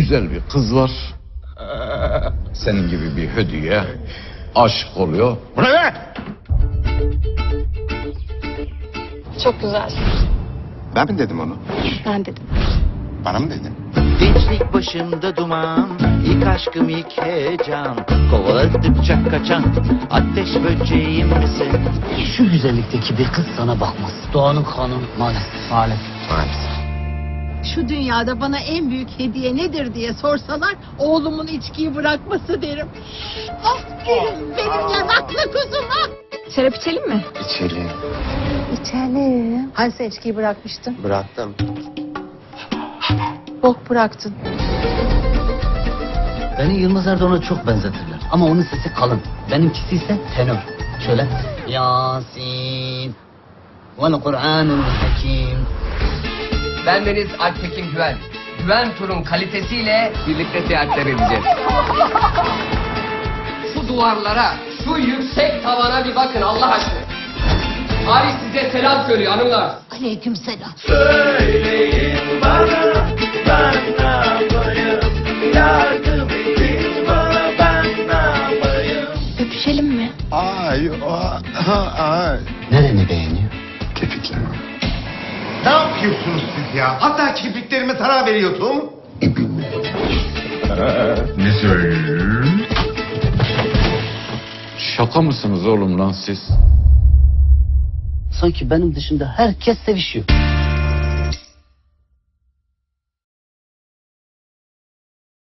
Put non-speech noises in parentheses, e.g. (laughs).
güzel bir kız var. Senin gibi bir hediye. Aşık oluyor. Bu ne be? Çok güzel. Ben mi dedim onu? Ben dedim. Bana mı dedin? Gençlik başımda duman, ilk aşkım ilk heyecan. Kovaladıkça kaçan ateş böceğim misin? Şu güzellikteki bir kız sana bakmaz. Doğanın kanunu maalesef. Maalesef. Maalesef. Şu dünyada bana en büyük hediye nedir diye sorsalar oğlumun içkiyi bırakması derim. Aferin benim yanaklı kuzuma. Şarap içelim mi? İçelim. İçelim. Hani sen içkiyi bırakmıştın? Bıraktım. Bok bıraktın. Beni Yılmaz Erdoğan'a çok benzetirler. Ama onun sesi kalın. Benimkisi ise tenor. Şöyle. Yasin. Vel Kur'anul Hakim. Ben Deniz Alptekin Güven. Güven Tur'un kalitesiyle birlikte seyahatler edeceğiz. Şu duvarlara, şu yüksek tavana bir bakın Allah aşkına. Tarih size selam söylüyor hanımlar. Aleyküm selam. Öpüşelim mi? Ay, ay. Nereni beğeniyor? Yapıyorsunuz siz ya? Hatta kirpiklerime zarar veriyordum. (laughs) Ne söylüyorsun? Şaka mısınız oğlum lan siz? Sanki benim dışında herkes sevişiyor.